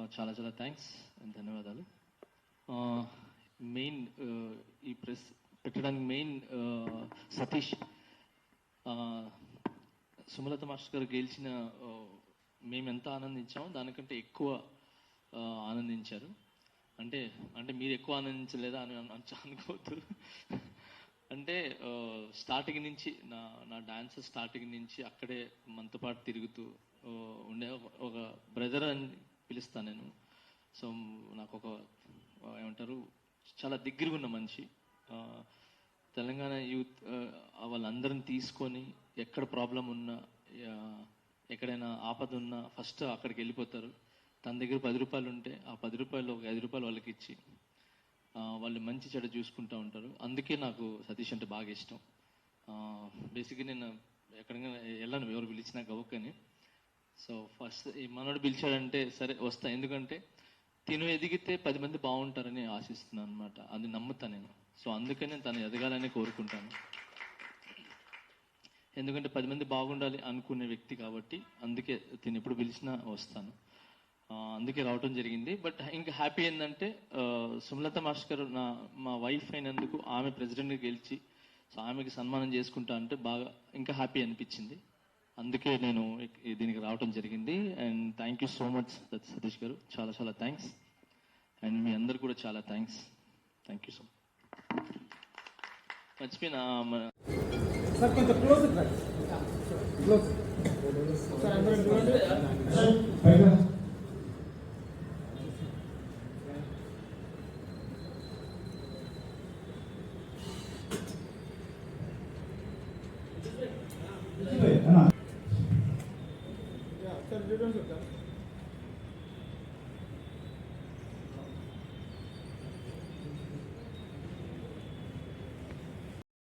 చాలా చాలా థ్యాంక్స్ ధన్యవాదాలు. మెయిన్ ఈ ప్రెస్ పెట్టడానికి మెయిన్ సతీష్ సుమలత మాస్టర్ గారు గెలిచిన మేము ఎంత ఆనందించామో దానికంటే ఎక్కువ ఆనందించారు. అంటే అంటే మీరు ఎక్కువ ఆనందించలేదా అని అనుకోవద్దు. అంటే స్టార్టింగ్ నుంచి నా నా డాన్స్ స్టార్టింగ్ నుంచి అక్కడే మనతో పాటు తిరుగుతూ ఉండే ఒక బ్రదర్ అని పిలుస్తాను నేను. సో నాకు ఒక ఏమంటారు చాలా దగ్గరగా ఉన్న మనిషి. తెలంగాణ యూత్ వాళ్ళందరిని తీసుకొని ఎక్కడ ప్రాబ్లం ఉన్నా ఎక్కడైనా ఆపద ఉన్నా ఫస్ట్ అక్కడికి వెళ్ళిపోతారు. తన దగ్గర పది రూపాయలు ఉంటే ఆ పది రూపాయలు ఒక ఐదు రూపాయలు వాళ్ళకి ఇచ్చి వాళ్ళు మంచి చెడ చూసుకుంటూ ఉంటారు. అందుకే నాకు సతీష్ అంటే బాగా ఇష్టం. బేసిక్గా నేను ఎక్కడికైనా వెళ్ళను ఎవరు పిలిచినా గవ్వకని సో ఫస్ట్ ఈ మనోడు పిలిచాడంటే సరే వస్తా. ఎందుకంటే తిను ఎదిగితే పది మంది బాగుంటారని ఆశిస్తున్నాను అనమాట అది నమ్ముతా నేను. సో అందుకనే తను ఎదగాలని కోరుకుంటాను. ఎందుకంటే పది మంది బాగుండాలి అనుకునే వ్యక్తి కాబట్టి అందుకే తిను ఎప్పుడు పిలిచినా వస్తాను. అందుకే రావటం జరిగింది. బట్ ఇంకా హ్యాపీ ఏంటంటే సుమలత మాస్కర్ నా మా వైఫ్ అయినందుకు ఆమె ప్రెసిడెంట్గా గెలిచి సో ఆమెకి సన్మానం చేసుకుంటా అంటే బాగా ఇంకా హ్యాపీ అనిపించింది. అందుకే నేను దీనికి రావడం జరిగింది. And thank you so much Satish garu. చాలా చాలా థ్యాంక్స్ అండ్ మీ అందరు కూడా చాలా thanks thank you so much Lakshmi నా